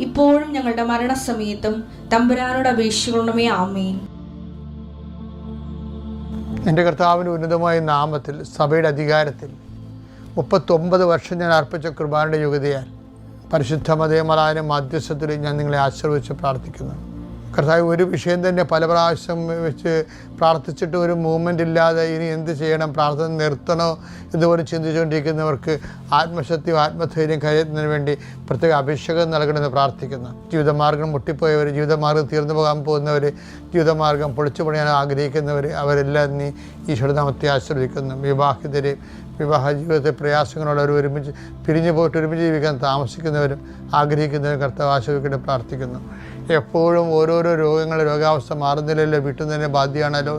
ഇപ്പോഴും ഞങ്ങളുടെ മരണസമയത്തും തമ്പുരാനോട് അപേക്ഷിക്കണമേ ആമേൻ. എന്റെ കർത്താവിന്റെ ഉന്നതമായ നാമത്തിൽ സഭയുടെ അധികാരത്തിൽ മുപ്പത്തൊമ്പത് വർഷം ഞാൻ അർപ്പിച്ച കുർബാനയുടെ യോഗ്യതയാൽ പരിശുദ്ധ മതേമലായ മധ്യസ്ഥത്തിൽ ഞാൻ നിങ്ങളെ ആശീർവദിച്ച് പ്രാർത്ഥിക്കുന്നു. കർത്താവ് ഒരു വിഷയം തന്നെ പല പ്രാവശ്യം വെച്ച് പ്രാർത്ഥിച്ചിട്ട് ഒരു മൂവ്മെന്റ് ഇല്ലാതെ ഇനി എന്ത് ചെയ്യണം? പ്രാർത്ഥന നിർത്തണോ? ഇതുപോലെ ചിന്തിച്ചുകൊണ്ടിരിക്കുന്നവർക്ക് ആത്മശക്തി ആത്മധൈര്യം കരുതുന്നതിന് വേണ്ടി പ്രത്യേക അഭിഷേകം നൽകണമെന്ന് പ്രാർത്ഥിക്കുന്നു. ജീവിതമാർഗം മുട്ടിപ്പോയവർ ജീവിതമാർഗം തീർന്നു പോകാൻ പോകുന്നവർ ജീവിതമാർഗം പൊളിച്ചു പണിയാൻ ആഗ്രഹിക്കുന്നവർ അവരെല്ലാം നീ ഈശ്വരനാമത്തെ ആശ്രയിക്കുന്നു. വിവാഹിതരെയും വിവാഹ ജീവിതത്തെ പ്രയാസങ്ങളുള്ളവർ ഒരുമിച്ച് പിരിഞ്ഞു പോയിട്ട് ഒരുമിച്ച് ജീവിക്കാൻ താമസിക്കുന്നവരും ആഗ്രഹിക്കുന്നവരും കർത്താവ് ആശ്രയിക്കേണ്ടി പ്രാർത്ഥിക്കുന്നു. എപ്പോഴും ഓരോരോ രോഗങ്ങൾ രോഗാവസ്ഥ മാറുന്നില്ലല്ലോ തന്നെ ബാധ്യമാണല്ലോ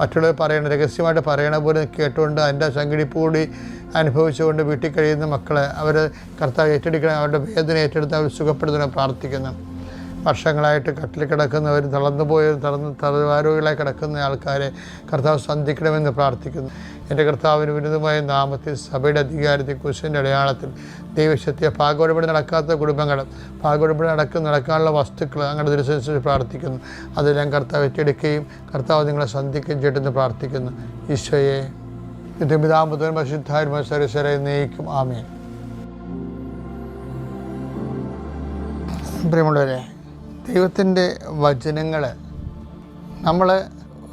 മറ്റുള്ളവർ പറയണ രഹസ്യമായിട്ട് പറയണ പോലെ കേട്ടുകൊണ്ട് അതിന്റെ സംഘടിപ്പ് കൂടി അനുഭവിച്ചുകൊണ്ട് വീട്ടിൽ കഴിയുന്ന മക്കളെ അവർ കർത്താവ് ഏറ്റെടുക്കണം അവരുടെ വേദന ഏറ്റെടുത്ത് അവർ സുഖപ്പെടുത്തണം പ്രാർത്ഥിക്കുന്നു. വർഷങ്ങളായിട്ട് കട്ടിൽ കിടക്കുന്നവർ തളർന്നു പോയവർ തളർന്ന് തളർവാരോഗികളായി കിടക്കുന്ന ആൾക്കാരെ കർത്താവ് സന്ധിക്കണമെന്ന് പ്രാർത്ഥിക്കുന്നു. എന്റെ കർത്താവിന് വിരുദ്ധമായ നാമത്തിൽ സഭയുടെ അധികാരത്തിൽ കുശിന്റെ അടയാളത്തിൽ ദൈവശക്തിയെ പാകോടുപടി നടക്കാത്ത കുടുംബങ്ങൾ പാകോടുപടി നടക്കുന്ന നടക്കാനുള്ള വസ്തുക്കൾ അങ്ങനെ ദുരിതനുസരിച്ച് പ്രാർത്ഥിക്കുന്നു. അതെല്ലാം കർത്താവ് ഏറ്റെടുക്കുകയും കർത്താവ് നിങ്ങളെ സന്ധിക്കുകയും ചെയ്തെന്ന് പ്രാർത്ഥിക്കുന്നു. ഈശോയെ നിത്യപിതാമുതൻ പരിശുദ്ധാത്മ സരസരെ നയിക്കും ആമേൻ. പ്രിയമുള്ളവരെ ദൈവത്തിന്റെ വചനങ്ങൾ നമ്മൾ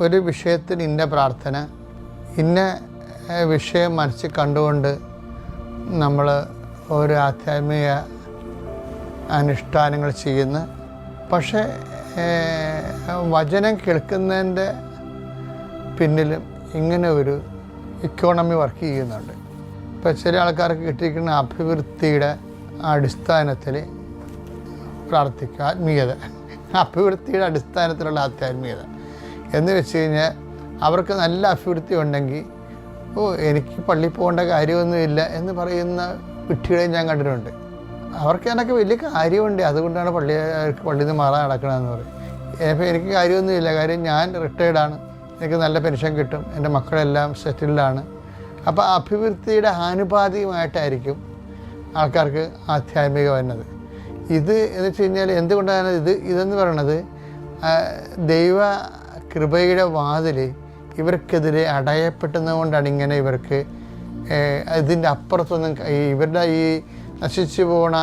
ഒരു വിഷയത്തിന് ഇന്ന പ്രാർത്ഥന ഇന്ന വിഷയം മനസ്സിൽ കണ്ടുകൊണ്ട് നമ്മൾ ഒരു ആധ്യാത്മിക അനുഷ്ഠാനങ്ങൾ ചെയ്യുന്നു. പക്ഷേ വചനം കേൾക്കുന്നതിന്റെ പിന്നിലും ഇങ്ങനെ ഒരു ഇക്കോണമി വർക്ക് ചെയ്യുന്നുണ്ട്. ഇപ്പോൾ ചില ആൾക്കാർക്ക് കിട്ടിയിരിക്കുന്ന അഭിവൃദ്ധിയുടെ അടിസ്ഥാനത്തിൽ പ്രാർത്ഥിക്കുക. ആത്മീയത. അഭിവൃദ്ധിയുടെ അടിസ്ഥാനത്തിലുള്ള ആത്മീയത. എന്ന് വെച്ച് കഴിഞ്ഞാൽ അവർക്ക് നല്ല അഭിവൃദ്ധി ഉണ്ടെങ്കിൽ ഓ എനിക്ക് പള്ളി പോകേണ്ട കാര്യമൊന്നുമില്ല എന്ന് പറയുന്ന കുട്ടികളെയും ഞാൻ കണ്ടിട്ടുണ്ട്. അവർക്ക് എന്നൊക്കെ വലിയ കാര്യമുണ്ട്. അതുകൊണ്ടാണ് പള്ളി അവർക്ക് പള്ളിയിൽ നിന്ന് മാറാൻ നടക്കണമെന്ന് പറയും അപ്പോൾ എനിക്ക് കാര്യമൊന്നുമില്ല കാര്യം ഞാൻ റിട്ടയർഡാണ് എനിക്ക് നല്ല പെൻഷൻ കിട്ടും. എന്റെ മക്കളെല്ലാം സെറ്റിൽഡാണ് അപ്പോൾ അഭിവൃദ്ധിയുടെ ആനുപാതികമായിട്ടായിരിക്കും ആൾക്കാർക്ക് ആധ്യാത്മിക വരുന്നത് ഇത് എന്ന് വെച്ച് കഴിഞ്ഞാൽ എന്തുകൊണ്ടാണ് ഇത് ഇതെന്ന് പറയണത്? ദൈവ കൃപയുടെ വാതിൽ ഇവർക്കെതിരെ അടയപ്പെട്ടുന്നതുകൊണ്ടാണ് ഇങ്ങനെ ഇവർക്ക് ഇതിന്റെ അപ്പുറത്തൊന്നും ഇവരുടെ ഈ നശിച്ചു പോണ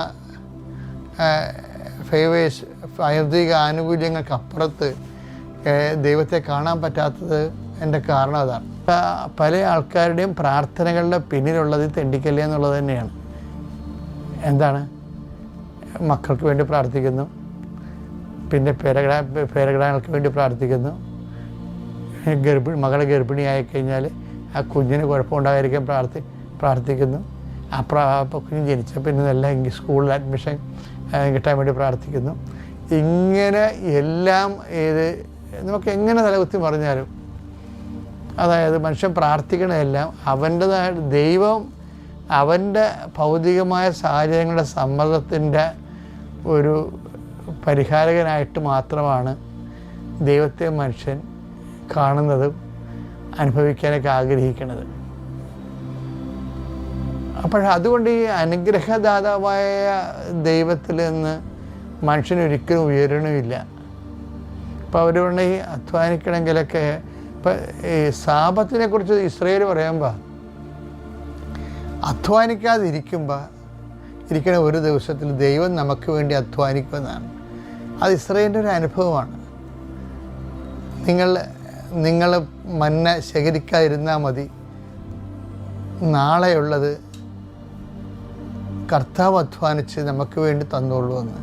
ഫേവേഴ്സ് ഭൗതിക ആനുകൂല്യങ്ങൾക്ക് അപ്പുറത്ത് ദൈവത്തെ കാണാൻ പറ്റാത്തത് എന്റെ കാരണം അതാണ്. പല ആൾക്കാരുടെയും പ്രാർത്ഥനകളുടെ പിന്നിലുള്ളത് തെണ്ടിക്കല്ലേ എന്നുള്ളത് തന്നെയാണ്. എന്താണ്? മക്കൾക്ക് വേണ്ടി പ്രാർത്ഥിക്കുന്നു. പിന്നെ പേരഗ്രാ പേരഗ്രാഹങ്ങൾക്ക് വേണ്ടി പ്രാർത്ഥിക്കുന്നു. ഗർഭിണി മകളെ ഗർഭിണിയായി കഴിഞ്ഞാൽ ആ കുഞ്ഞിന് കുഴപ്പമുണ്ടാകാതിരിക്കാൻ പ്രാർത്ഥി പ്രാർത്ഥിക്കുന്നു. ആ പ്രാ അപ്പോൾ കുഞ്ഞ് ജനിച്ച പിന്നെ നല്ല സ്കൂളിൽ അഡ്മിഷൻ കിട്ടാൻ വേണ്ടി പ്രാർത്ഥിക്കുന്നു. ഇങ്ങനെ എല്ലാം ഏത് നമുക്ക് എങ്ങനെ തലകുത്തി പറഞ്ഞാലും അതായത് മനുഷ്യൻ പ്രാർത്ഥിക്കണതെല്ലാം അവന്റെതായ ദൈവം അവന്റെ ഭൗതികമായ സാഹചര്യങ്ങളുടെ സമ്മർദ്ദത്തിന്റെ ഒരു പരിഹാരകനായിട്ട് മാത്രമാണ് ദൈവത്തെ മനുഷ്യൻ കാണുന്നതും അനുഭവിക്കാനൊക്കെ ആഗ്രഹിക്കുന്നത്. അപ്പോൾ അതുകൊണ്ട് ഈ അനുഗ്രഹദാതാവായ ദൈവത്തിൽ നിന്ന് മനുഷ്യൻ ഒരിക്കലും ഉയരണമില്ല. ഇപ്പോൾ അവരുകൊണ്ട് ഈ അധ്വാനിക്കണമെങ്കിലൊക്കെ ഇപ്പം ഈ സാപത്തിനെ കുറിച്ച് ഇസ്രയേൽ പറയുമ്പോൾ അധ്വാനിക്കാതിരിക്കുമ്പോൾ ഇരിക്കുന്ന ഒരു ദിവസത്തിൽ ദൈവം നമുക്ക് വേണ്ടി അധ്വാനിക്കുമെന്നാണ്. അത് ഇസ്രയേലിന്റെ ഒരു അനുഭവമാണ്. നിങ്ങൾ നിങ്ങൾ മന്ന ശേഖരിക്കാതിരുന്നാൽ മതി. നാളെയുള്ളത് കർത്താവ് അധ്വാനിച്ച് നമുക്ക് വേണ്ടി തന്നോളൂ എന്ന്.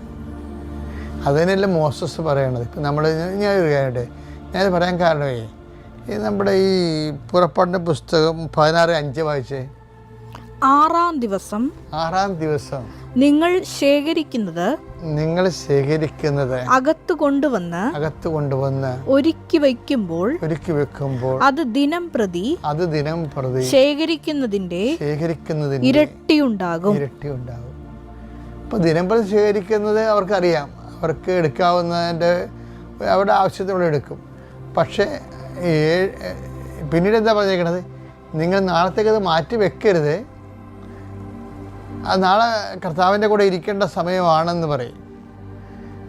അതിനല്ല മോസസ് പറയണത്. ഇപ്പം നമ്മൾ ഞാൻ ഒരു കാര്യമുണ്ട് ഞാനത് പറയാൻ കാരണമേ ഈ നമ്മുടെ ഈ പുറപ്പാടിന്റെ പുസ്തകം പതിനാറ് അഞ്ച് വായിച്ചേ? ആറാം ദിവസം ആറാം ദിവസം നിങ്ങൾ ശേഖരിക്കുന്നത് നിങ്ങൾ ശേഖരിക്കുന്നത് അകത്ത് കൊണ്ടുവന്ന് അകത്ത് കൊണ്ടുവന്ന് ഒരുക്കി വയ്ക്കുമ്പോൾ ഒരുക്കി വെക്കുമ്പോൾ അത് ദിനം പ്രതി അത് ദിനം പ്രതി ശേഖരിക്കുന്നതിന്റെ ശേഖരിക്കുന്നതിന് ഇരട്ടിയുണ്ടാകും ഇരട്ടി ഉണ്ടാകും. അപ്പോൾ ദിനം പ്രതി ശേഖരിക്കുന്നത് അവർക്കറിയാം. അവർക്ക് എടുക്കാവുന്നതിന്റെ അവരുടെ ആവശ്യത്തിനുള്ള എടുക്കും. പക്ഷേ പിന്നീട് എന്താ പറഞ്ഞേക്കണത്? നിങ്ങൾ നാളത്തേക്ക് അത് മാറ്റി വെക്കരുത്. നാളെ കർത്താവിന്റെ കൂടെ ഇരിക്കേണ്ട സമയമാണെന്ന് പറയും.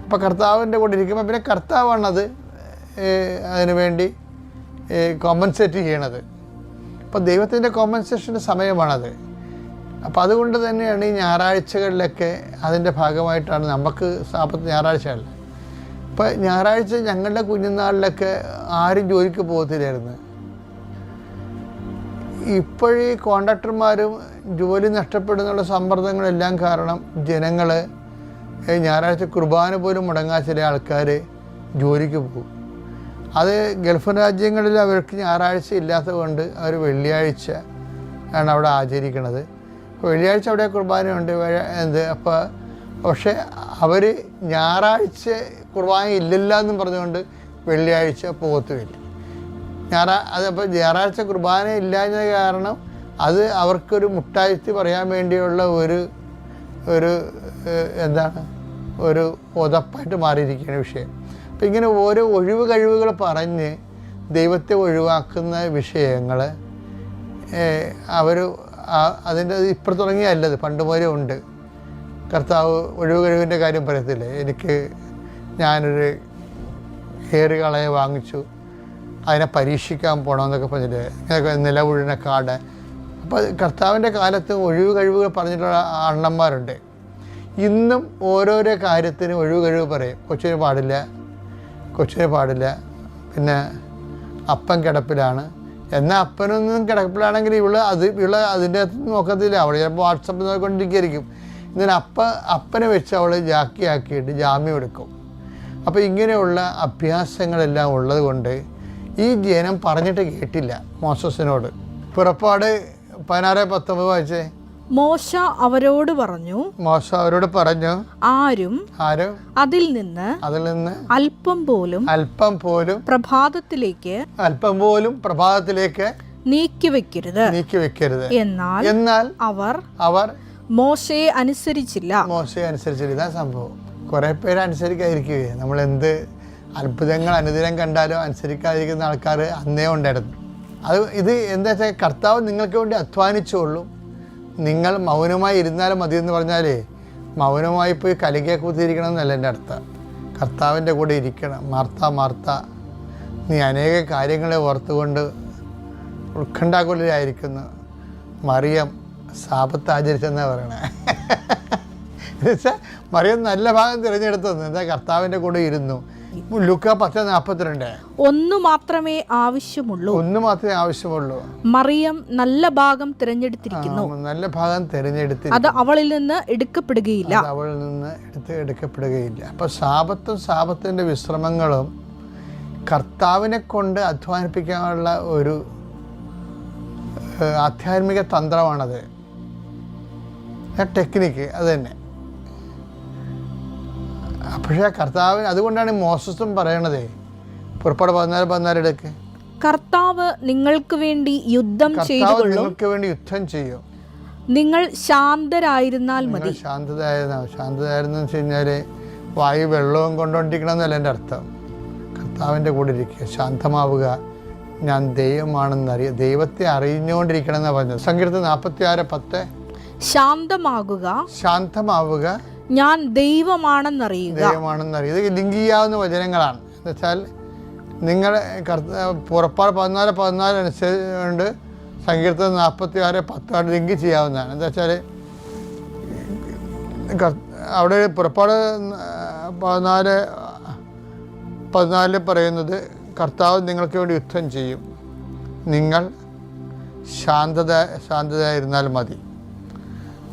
അപ്പോൾ കർത്താവിന്റെ കൂടെ ഇരിക്കുമ്പോൾ പിന്നെ കർത്താവാണത് അതിനു വേണ്ടി കോമ്പൻസേറ്റ് ചെയ്യണത്. അപ്പോൾ ദൈവത്തിന്റെ കോമ്പൻസേഷന്റെ സമയമാണത്. അപ്പോൾ അതുകൊണ്ട് തന്നെയാണ് ഈ ഞായറാഴ്ചകളിലൊക്കെ അതിന്റെ ഭാഗമായിട്ടാണ് നമുക്ക് സാപ്പത്ത് ഞായറാഴ്ചകളിൽ ഇപ്പോൾ ഞായറാഴ്ച ഞങ്ങളുടെ കുഞ്ഞുനാളിലൊക്കെ ആരും ജോലിക്ക് പോകത്തില്ലായിരുന്നു. ഇപ്പോഴീ കോൺട്രാക്ടർമാരും ജോലി നഷ്ടപ്പെടുന്നുള്ള സമ്മർദ്ദങ്ങളെല്ലാം കാരണം ജനങ്ങൾ ഞായറാഴ്ച കുർബാന പോലും മുടങ്ങാൻ ചില ആൾക്കാർ ജോലിക്ക് പോകും. അത് ഗൾഫ് രാജ്യങ്ങളിൽ അവർക്ക് ഞായറാഴ്ച ഇല്ലാത്തത് കൊണ്ട് അവർ വെള്ളിയാഴ്ച ആണ് അവിടെ ആചരിക്കുന്നത്. വെള്ളിയാഴ്ച അവിടെ കുർബാനയുണ്ട് എന്ത് അപ്പോൾ പക്ഷേ അവർ ഞായറാഴ്ച കുർബാന ഇല്ലില്ല എന്നും പറഞ്ഞുകൊണ്ട് വെള്ളിയാഴ്ച പോകത്തുമില്ല. ഞായറാ അതപ്പോൾ ഞായറാഴ്ച കുർബാന ഇല്ലാഞ്ഞ കാരണം അത് അവർക്കൊരു മുട്ടാഴ്ത്തി പറയാൻ വേണ്ടിയുള്ള ഒരു ഒരു എന്താണ് ഒരു ഉതപ്പായിട്ട് മാറിയിരിക്കുകയാണ് വിഷയം. അപ്പം ഇങ്ങനെ ഓരോ ഒഴിവ് കഴിവുകൾ പറഞ്ഞ് ദൈവത്തെ ഒഴിവാക്കുന്ന വിഷയങ്ങൾ അവർ അതിന്റെ ഇപ്പം തുടങ്ങിയല്ലത് പണ്ട് പോലെ ഉണ്ട്. കർത്താവ് ഒഴിവ് കഴിവിന്റെ കാര്യം പറയത്തില്ലേ? എനിക്ക് ഞാനൊരു ഹെയർ കളയെ വാങ്ങിച്ചു. അതിനെ പരീക്ഷിക്കാൻ പോകണമെന്നൊക്കെ പറഞ്ഞിട്ട് നിലവുഴിന കാട്. കർത്താവിന്റെ കാലത്ത് ഒഴിവ് കഴിവുകൾ പറഞ്ഞിട്ടുള്ള അണ്ണന്മാരുണ്ട്. ഇന്നും ഓരോരോ കാര്യത്തിന് ഒഴിവ് കഴിവ് പറയും. കൊച്ചിന് പാടില്ല കൊച്ചിന് പാടില്ല. പിന്നെ അപ്പൻ കിടപ്പിലാണ്. എന്നാൽ അപ്പനൊന്നും കിടപ്പിലാണെങ്കിൽ ഇവൾ അത് ഇവൾ അതിന്റെ അകത്ത് നോക്കത്തില്ല. അവൾ ചിലപ്പോൾ വാട്സപ്പ് നോക്കിക്കൊണ്ടിരിക്കുകയായിരിക്കും ഇന്നലെ അപ്പ അപ്പനെ വെച്ച് അവൾ ജാക്കിയാക്കിയിട്ട് ജാമ്യം എടുക്കും. അപ്പോൾ ഇങ്ങനെയുള്ള അഭ്യാസങ്ങളെല്ലാം ഉള്ളത് കൊണ്ട് ഈ ജനം പറഞ്ഞിട്ട് കേട്ടില്ല മോസസിനോട്. പുറപ്പാട് പതിനാറ് പത്തൊമ്പത് വായിച്ചേ? മോശ അവരോട് പറഞ്ഞു മോശ അവരോട് പറഞ്ഞു ആരും ആരും അതിൽ നിന്ന് അതിൽ നിന്ന് അല്പം പോലും അല്പം പോലും പ്രഭാതത്തിലേക്ക് അല്പം പോലും പ്രഭാതത്തിലേക്ക് നീക്കി വെക്കരുത് നീക്കി വെക്കരുത് എന്നാൽ എന്നാൽ അവർ അവർ മോശയെ അനുസരിച്ചില്ല. മോശയെ അനുസരിച്ചില്ല. ഇതാ സംഭവം. കുറെ പേര് അനുസരിക്കാതിരിക്കുകയെ നമ്മൾ എന്ത് അത്ഭുതങ്ങൾ അനുദിനം കണ്ടാലും അനുസരിക്കാതിരിക്കുന്ന ആൾക്കാർ അന്നേ ഉണ്ടായിരുന്നു. അത് ഇത് എന്താ വെച്ചാൽ കർത്താവ് നിങ്ങൾക്ക് വേണ്ടി അധ്വാനിച്ചോളും നിങ്ങൾ മൗനമായി ഇരുന്നാലും മതി എന്ന് പറഞ്ഞാലേ മൗനമായി പോയി കലികയെ കുത്തിയിരിക്കണം എന്നല്ല എന്റെ അർത്ഥം. കർത്താവിന്റെ കൂടെ ഇരിക്കണം. മാർത്ത മാർത്ത നീ അനേക കാര്യങ്ങളെ ഓർത്തുകൊണ്ട് ഉത്കണ്ഠാകുലരായിരിക്കുന്നു. മറിയം സാപത്ത് ആചരിച്ചെന്നാണ് പറയണേ. എന്നുവെച്ചാൽ മറിയം നല്ല ഭാഗം തിരഞ്ഞെടുത്തു. എന്താ കർത്താവിന്റെ കൂടെ ഇരുന്നു. ഒന്നു മാത്രമേ ആവശ്യമുള്ളൂ. ഒന്ന് മാത്രമേ ആവശ്യമുള്ളൂ. മറിയം നല്ല ഭാഗം തിരഞ്ഞെടുത്തിരിക്കുന്നു. നല്ല ഭാഗം തിരഞ്ഞെടുത്തി അത് അവളിൽ നിന്ന് എടുക്കപ്പെടുകയില്ല. അവളിൽ നിന്ന് എടുത്ത് എടുക്കപ്പെടുകയില്ല. അപ്പൊ സാപത്തും സാപത്തിന്റെ വിശ്രമങ്ങളും കർത്താവിനെ കൊണ്ട് അധ്വാനിപ്പിക്കാനുള്ള ഒരു ആധ്യാത്മിക തന്ത്രമാണത്. ടെക്നിക്ക് അത് തന്നെ. പക്ഷേ കർത്താവിന് അതുകൊണ്ടാണ് മോസസും പറയണതേ. പുറപ്പാട് പതിനാല് പതിനാല് എടുക്ക് കർത്താവ് നിങ്ങൾക്ക് വേണ്ടി യുദ്ധം നിങ്ങൾക്ക് വേണ്ടി യുദ്ധം ചെയ്യും. നിങ്ങൾ ശാന്തരായിരുന്നാൽ മതി. ശാന്തതായിരുന്ന ശാന്തതായിരുന്നു വെച്ച് കഴിഞ്ഞാൽ വായു വെള്ളവും കൊണ്ടുകൊണ്ടിരിക്കണം എന്നല്ല എന്റെ അർത്ഥം. കർത്താവിന്റെ കൂടെ ഇരിക്കുക ശാന്തമാവുക. ഞാൻ ദൈവമാണെന്ന് അറിയ ദൈവത്തെ അറിഞ്ഞുകൊണ്ടിരിക്കണം എന്നാണ് പറഞ്ഞത്. സങ്കീർത്തം നാൽപ്പത്തി ആറ് പത്ത്. ശാന്തമാകുക. ശാന്തമാവുക. ഞാൻ ദൈവമാണെന്നറിയുക. ദൈവമാണെന്ന് അറിയുക ഇത് ചെയ്യാവുന്ന വചനങ്ങളാണ്. എന്നുവെച്ചാൽ നിങ്ങൾ കർത്ത പുറപ്പാട് പതിനാല് പതിനാല് അനുസരിച്ചുകൊണ്ട് സങ്കീർത്തനം നാൽപ്പത്തി ആറ് പത്താറ് ലിങ്ക് ചെയ്യാവുന്നതാണ്. എന്താ വെച്ചാൽ അവിടെ പുറപ്പാട് പതിനാല് പതിനാലിൽ പറയുന്നത് കർത്താവ് നിങ്ങൾക്ക് വേണ്ടി യുദ്ധം ചെയ്യും. നിങ്ങൾ ശാന്തത ശാന്തതയായിരുന്നാൽ മതി.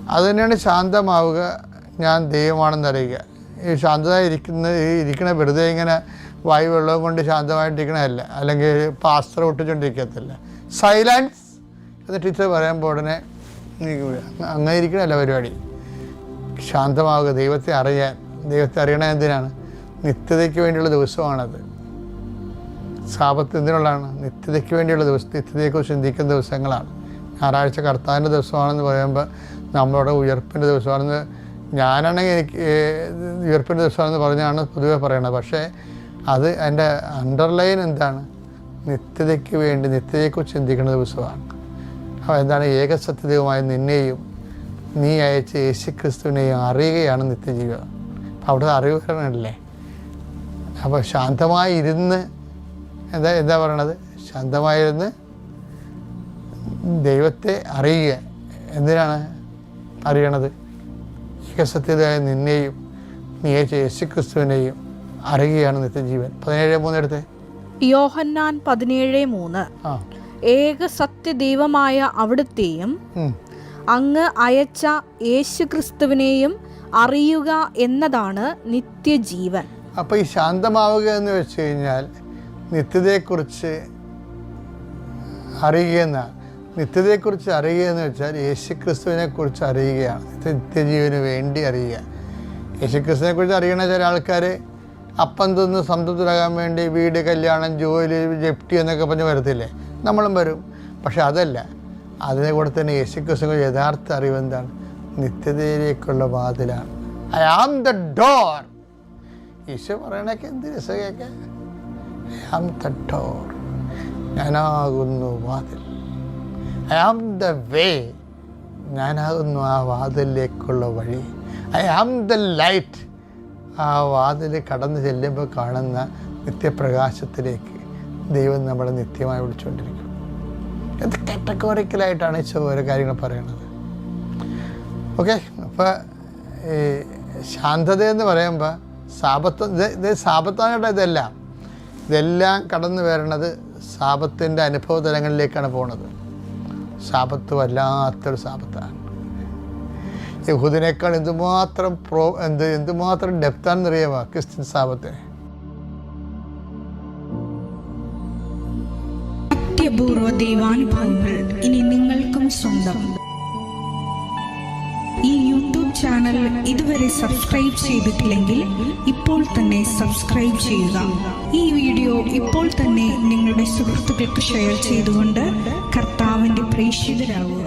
അത് തന്നെയാണ് ശാന്തമാവുക ഞാൻ ദൈവമാണെന്ന് അറിയുക. ഈ ശാന്തത ഇരിക്കുന്ന ഈ ഇരിക്കണ വെറുതെ ഇങ്ങനെ വായു വെള്ളവും കൊണ്ട് ശാന്തമായിട്ടിരിക്കണമല്ല അല്ലെങ്കിൽ പാസ്ത്ര ഒട്ടിച്ചുകൊണ്ടിരിക്കത്തില്ല സൈലൻസ് എന്ന് ടീച്ചർ പറയുമ്പോൾ ഉടനെ അങ്ങനെ ഇരിക്കണമല്ല പരിപാടി. ശാന്തമാവുക ദൈവത്തെ അറിയാൻ. ദൈവത്തെ അറിയണ എന്തിനാണ്? നിത്യതയ്ക്ക് വേണ്ടിയുള്ള ദിവസമാണത്. സാപത്ത് എന്തിനുള്ളതാണ് നിത്യതയ്ക്ക് വേണ്ടിയുള്ള ദിവസം നിത്യതയെക്കുറിച്ച് ചിന്തിക്കുന്ന ദിവസങ്ങളാണ്. ഞായറാഴ്ച കർത്താവിന്റെ ദിവസമാണെന്ന് പറയുമ്പോൾ നമ്മളുടെ ഉയർപ്പിന്റെ ദിവസമാണെന്ന് ഞാനാണെങ്കിൽ എനിക്ക് യൂറോപ്യൻ ദിവസമാണെന്ന് പറഞ്ഞാണ് പൊതുവെ പറയണത്. പക്ഷേ അത് എന്റെ അണ്ടർലൈൻ എന്താണ്? നിത്യതയ്ക്ക് വേണ്ടി നിത്യതയെക്കുറിച്ച് ചിന്തിക്കുന്ന ദിവസമാണ്. അപ്പോൾ എന്താണ്? ഏകസത്യതയുമായ നിന്നെയും നീ അയച്ച യേശു ക്രിസ്തുവിനെയും അറിയുകയാണ് നിത്യജീവിതം അപ്പോൾ അവിടെ അറിവുകളല്ലേ അപ്പോൾ ശാന്തമായി ഇരുന്ന് എന്താ എന്താ പറയണത്? ശാന്തമായിരുന്ന് ദൈവത്തെ അറിയുക. എന്തിനാണ് അറിയണത്? ഏകസത്യതയായ നിന്നെയും നീ അയച്ച യേശുക്രിസ്തുവിനെയും അറിയുകയാണ് നിത്യജീവൻ. പതിനേഴ് മൂന്നെടുത്ത് യോഹന്നാൻ പതിനേഴ് മൂന്ന്. ഏക സത്യദൈവമായ അവിടുത്തെയും അങ്ങ് അയച്ച യേശുക്രിസ്തുവിനെയും അറിയുക എന്നതാണ് നിത്യജീവൻ. അപ്പോൾ ഈ ശാന്തമാവുക എന്ന് വെച്ച് കഴിഞ്ഞാൽ നിത്യതയെക്കുറിച്ച് അറിയുക എന്നാണ്. നിത്യതയെക്കുറിച്ച് അറിയുക എന്ന് വെച്ചാൽ യേശുക്രിസ്തുവിനെ കുറിച്ച് അറിയുകയാണ് നിത്യ- നിത്യജീവന് വേണ്ടി അറിയുക. യേശുക്രിസ്തുവിനെക്കുറിച്ച് അറിയണ ചില ആൾക്കാർ അപ്പം തിന്ന് സംതൃപ്തരാകാൻ വേണ്ടി വീട് കല്യാണം ജോലി ജപ്തി എന്നൊക്കെ പറഞ്ഞ് വരത്തില്ലേ? നമ്മളും വരും. പക്ഷെ അതല്ല. അതിനെ കൂടെ തന്നെ യേശുക്രിസ്തു യഥാർത്ഥ അറിവ് എന്താണ്? നിത്യതയിലേക്കുള്ള വാതിലാണ് I am the door Eesho പറയണൊക്കെ എന്ത് രസം കേൾക്കാൻ? ഐ ആം ദ ഡോർ ഞാനാകുന്നു വാതിൽ. ഐ ആം ദ വേ ഞാനാകുന്നു ആ വാതിലിലേക്കുള്ള വഴി. ഐ ആം ദ ലൈറ്റ് ആ വാതിൽ കടന്നു ചെല്ലുമ്പോൾ കാണുന്ന നിത്യപ്രകാശത്തിലേക്ക് ദൈവം നമ്മളെ നിത്യമായി വിളിച്ചുകൊണ്ടിരിക്കും ഇത് കാറ്റഗോറിക്കലായിട്ടാണ് ഈശോ ഓരോ കാര്യങ്ങൾ പറയുന്നത്? ഓക്കെ അപ്പോൾ ഈ ശാന്തത എന്ന് പറയുമ്പോൾ സാപത്ത് ഇത് ഇത് സാപത്താനായിട്ട് ഇതെല്ലാം. ഇതെല്ലാം കടന്നു വരണത് സാപത്തിന്റെ അനുഭവ തലങ്ങളിലേക്കാണ് പോണത്. സാപത്ത് വല്ലാത്തൊരു സാപത്താണ്. യഹൂദിനേക്കാൾ എന്തുമാത്രം പ്രോ എന്ത് എന്തുമാത്രം ഡെപ്താണെന്നറിയാമോ? ക്രിസ്ത്യൻ ശാപത്തിന് അത്യപൂർവ ദൈവാനുഭവങ്ങൾ ഇനി നിങ്ങൾക്കും സ്വന്തം. ഈ യൂട്യൂബ് ചാനൽ ഇതുവരെ സബ്സ്ക്രൈബ് ചെയ്തിട്ടില്ലെങ്കിൽ ഇപ്പോൾ തന്നെ സബ്സ്ക്രൈബ് ചെയ്യുക. ഈ വീഡിയോ ഇപ്പോൾ തന്നെ നിങ്ങളുടെ സുഹൃത്തുക്കൾക്ക് ഷെയർ ചെയ്തുകൊണ്ട് കർത്താവിന്റെ preenchida.